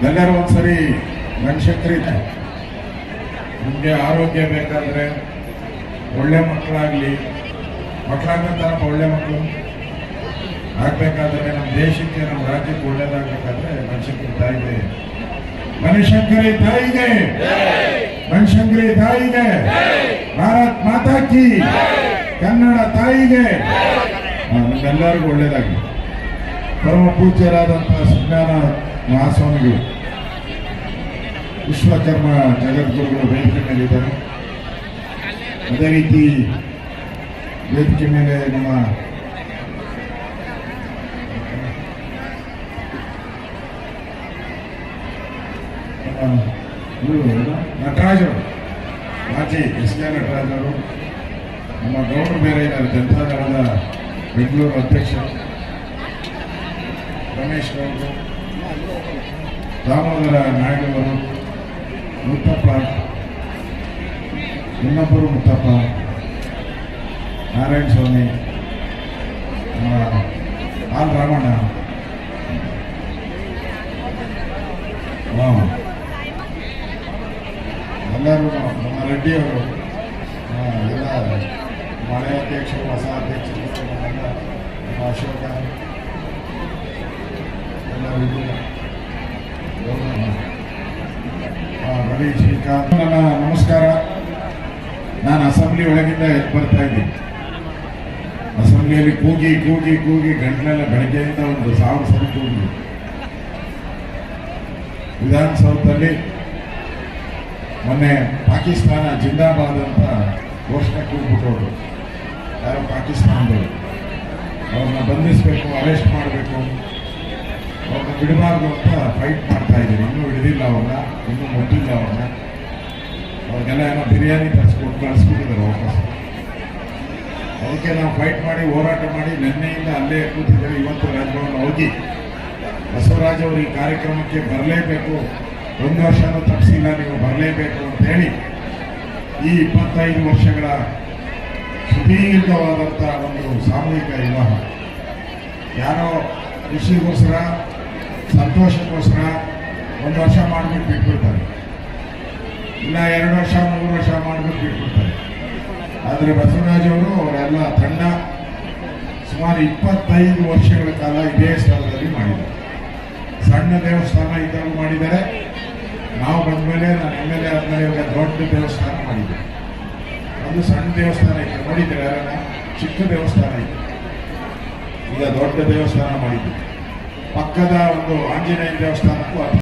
ಎಲ್ಲರೂ ಒಂದ್ಸರಿ ರಂಗಶಂಕರಿ ನಿಮಗೆ ಆರೋಗ್ಯ ಬೇಕಾದರೆ ಒಳ್ಳೆ ಮಕ್ಕಳಾಗಲಿ ಮಕ್ಕಳಾಗಂತಾರಪ್ಪ ಒಳ್ಳೆ ಮಕ್ಕಳು ಆಗಬೇಕಾದ್ರೆ ನಮ್ಮ ದೇಶಕ್ಕೆ, ನಮ್ಮ ರಾಜ್ಯಕ್ಕೆ ಒಳ್ಳೇದಾಗಬೇಕಾದ್ರೆ ರಣಶಂಕರಿ ತಾಯಿದೆ ರಣಶಂಕರಿ ತಾಯಿಗೆ ರಣಶಂಕರಿ ತಾಯಿಗೆ ಭಾರತ್ ಮಾತಾಕಿ ಕನ್ನಡ ತಾಯಿಗೆ ನಮ್ಗೆಲ್ಲರಿಗೂ ಒಳ್ಳೇದಾಗಬೇಕು ಪರಮ ಪೂಜ್ಯರಾದಂತಹ ಸುಜ್ಞಾನ ಮಹಾಸ್ವಾಮಿಗಳು, ವಿಶ್ವಕರ್ಮ ಜಗದ್ಗುರುಗಳು ವೇದಿಕೆ ಅದೇ ರೀತಿ ವೇದಿಕೆ ಮೇಲೆ ನಮ್ಮ ನಮ್ಮ ಇವರು ನಟರಾಜ್ ಅವರು. ಮಾಜಿ ಎಸ್ ಕೆ ನಟರಾಜ್ ಅವರು. ನಮ್ಮ ಗೌಡರು ಬೇರೆ ಇದ್ದಾರೆ. ಬೆಂಗಳೂರು ಅಧ್ಯಕ್ಷರು. ರಮೇಶ್ ಗೌಡರು ದಾಮೋದರ ನಾಯ್ಡುವರು ಮುತ್ತಪ್ಪ ಇನ್ನೊಬ್ಬರು ಮುತ್ತಪ್ಪ ನಾರಾಯಣ ಸ್ವಾಮಿ ಆ, ಆರ್ ರಾಮಣ್ಣ ವಾವ್. ಎಲ್ಲರೂ ನಮ್ಮ ರೆಡ್ಡಿಯವರು ಆ, ಎಲ್ಲ ಮಳೆ ಅಧ್ಯಕ್ಷರು ಹೊಸ ಅಧ್ಯಕ್ಷರು ನಮ್ಮೆಲ್ಲ ನಮ್ಮ ಅಶೋಕ ಎಲ್ಲರೂ ಇದ್ದಾರೆ. ಆ, ನನ್ನ ನಮಸ್ಕಾರ. ನಾನು ಅಸೆಂಬ್ಲಿ ಒಳಗಿಂದ ಎದ್ದು ಬರ್ತಾ ಇದ್ದೀನಿ. ಅಸೆಂಬ್ಲಿಯಲ್ಲಿ ಕೂಗಿ ಕೂಗಿ ಕೂಗಿ ಗಂಟಲೆಲ್ಲ ಬೆಳಗ್ಗೆಯಿಂದ ಒಂದು ಸಾವಿರ ಸರಿ ಕೂಗಿ ವಿಧಾನಸೌಧದಲ್ಲಿ ಮೊನ್ನೆ ಪಾಕಿಸ್ತಾನ ಜಿಂದಾಬಾದ್ ಅಂತ ಘೋಷಣೆ ಕೂಗ್ಬಿಟ್ಟವರು. ಯಾರೋ ಪಾಕಿಸ್ತಾನದವರು. ಅವ್ರನ್ನ ಬಂಧಿಸಬೇಕು, ಅರೆಸ್ಟ್ ಮಾಡಬೇಕು ಬಿಡಬಾರ್ದು ಅಂತ ಫೈಟ್ ಮಾಡ್ತಾ ಇದ್ದೀನಿ. ಇನ್ನೂ ಹಿಡಿದಿಲ್ಲ ಅವ್ರನ್ನ, ಇನ್ನೂ ಮುಟ್ಟಿಲ್ಲ ಅವ್ರನ್ನ. ಅವ್ರಿಗೆಲ್ಲ ಏನೋ ಬಿರಿಯಾನಿ ತರಿಸ್ಕೊಟ್ಟು ಕಳಿಸ್ಬಿಟ್ಟಿದ್ದಾರೆ ವಾಪಸ್. ಅದಕ್ಕೆ ನಾವು ಫೈಟ್ ಮಾಡಿ, ಹೋರಾಟ ಮಾಡಿ, ನಿನ್ನೆಯಿಂದ ಅಲ್ಲೇ ಕೂತಿದ್ದೇವೆ. ಇವತ್ತು ರಾಜಭವನ ಹೋಗಿ ಬಸವರಾಜ್ ಅವರು ಈ ಕಾರ್ಯಕ್ರಮಕ್ಕೆ ಬರಲೇಬೇಕು. ಒಂದು ವರ್ಷನೂ ತಪ್ಪಿಸಿಲ್ಲ ನೀವು ಬರಲೇಬೇಕು ಅಂತೇಳಿ ಈ ಇಪ್ಪತ್ತೈದು ವರ್ಷಗಳ ಸುದೀರ್ಘವಾದಂಥ ಒಂದು ಸಾಮೂಹಿಕ ವಿವಾಹ. ಯಾರೋ ಖುಷಿಗೋಸ್ಕರ ಸಂತೋಷಕ್ಕೋಸ್ಕರ ಒಂದು ವರ್ಷ ಮಾಡ್ಬಿಟ್ಟು ಬಿಟ್ಬಿಡ್ತಾರೆ. ಇಲ್ಲ, ಎರಡು ವರ್ಷ, ಮೂರು ವರ್ಷ ಮಾಡ್ಬಿಟ್ಟು ಬಿಟ್ಬಿಡ್ತಾರೆ. ಆದರೆ ಬಸವರಾಜ್ ಅವರು ಅವರೆಲ್ಲ ತಂಡ ಸುಮಾರು ಇಪ್ಪತ್ತೈದು ವರ್ಷಗಳ ಕಾಲ ಇದೇ ಸ್ಥಳದಲ್ಲಿ ಮಾಡಿದ್ದಾರೆ. ಸಣ್ಣ ದೇವಸ್ಥಾನ ಇದ್ದಾಗ ಮಾಡಿದ್ದಾರೆ. ನಾವು ಬಂದಮೇಲೆ, ನಾನು ಎಂ ಎಲ್ ಎ ಇವಾಗ ದೊಡ್ಡ ದೇವಸ್ಥಾನ ಮಾಡಿದ್ದೆ ಅದು ಸಣ್ಣ ದೇವಸ್ಥಾನ ಇತ್ತು ಯಾರನ್ನ ಚಿಕ್ಕ ದೇವಸ್ಥಾನ ಇತ್ತು ಈಗ ದೊಡ್ಡ ದೇವಸ್ಥಾನ ಮಾಡಿದ್ದೆ ಪಕ್ಕದ ಒಂದು ಆಂಜನೇಯ ದೇವಸ್ಥಾನಕ್ಕೂ ಅತಿ